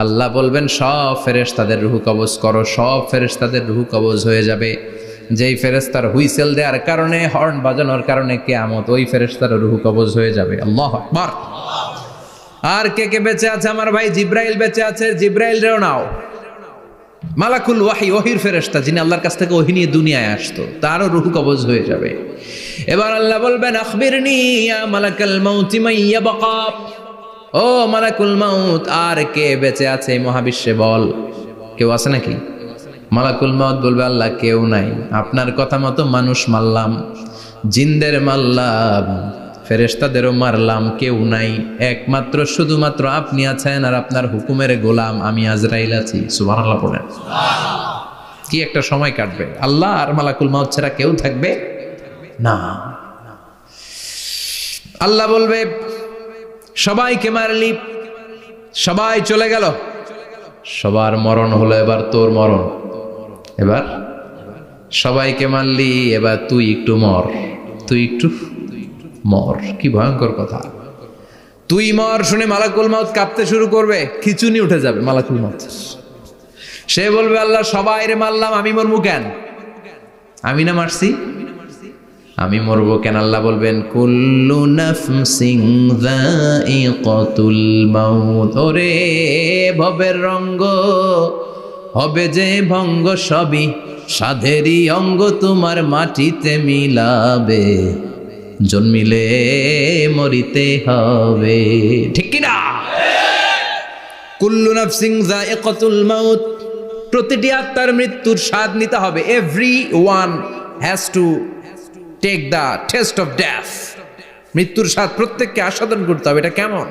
আল্লাহ বলবেন, সব ফেরেশতাদের রুহু কবজ করো, সব ফেরেশতাদের রুহু কবজ হয়ে যাবে। যেই ফেরেশতার হুইসেল দেওয়ার কারণে, হর্ন বাজানোর কারণে কেয়ামত, ওই ফেরেশতার রুহু কবজ হয়ে যাবে। আল্লাহ আকবার। আর কে কে বেঁচে আছে? আমার ভাই জিব্রাইল বেঁচে আছে। জিব্রাইল, রেও নাও। মালাকুল ওয়াহি, ওহির ফেরেশতা, যিনি আল্লাহর কাছ থেকে ওহি নিয়ে দুনিয়ায় আসতো, তারও রুহু কবজ হয়ে যাবে। এবার আল্লাহ বলবেন, আখবিরনি ইয়া মালাকাল মাউতি মাইয়া ও মালাকুল মাউত, আর কে বেঁচে আছে মহাবিশ্বে বল? কেউ আছে নাকি? মালাকুল মাউত বলবে, আল্লাহ কেউ নাই। আপনার কথা মতো মানুষ মারলাম, জিনদের মারলাম, ফেরেশতাদেরও মারলাম, কেউ নাই। একমাত্র, শুধুমাত্র আপনি আছেন আর আপনার হুকুমের গোলাম আমি আজরাইল আছি। পড়েন। কি একটা সময় কাটবে। আল্লাহ আর মালাকুল মাউত ছাড়া কেউ থাকবে না। আল্লাহ বলবে সবাইকে মারলি সবাই চলে গেল। সবার মরণ হলো এবার তোর মরণ। এবার সবাইকে মারলি, এবার তুই একটু মর। তুই একটু মর। কি ভয়ঙ্কর কথা। তুই মর শুনে মালাকুল মাউত কাঁপতে শুরু করবে, খিচুনি উঠে যাবে মালাকুল মাউত সে বলবে, আল্লাহ, সবাই রে মারলাম, আমি মরমু কেন? আমি না মারছি আমি মরবো কেন আল্লাহ বলবেন? কুল্লু নাফসিং মাউত। ওরে ভবের রঙ্গ, হবে যে ভঙ্গ সবই, সাধেরই অঙ্গ তোমার মাটিতে মিলাবে। জন্মিলে মরিতে হবে। ঠিক কি না? কুল্লু নাফসিং কতুল মাউত, প্রতিটি আত্মার মৃত্যুর স্বাদ নিতে হবে। Every one has to take the test of death মৃত্যুর স্বাদ প্রত্যেককে আস্বাদন করতে হবে এটা কেমন?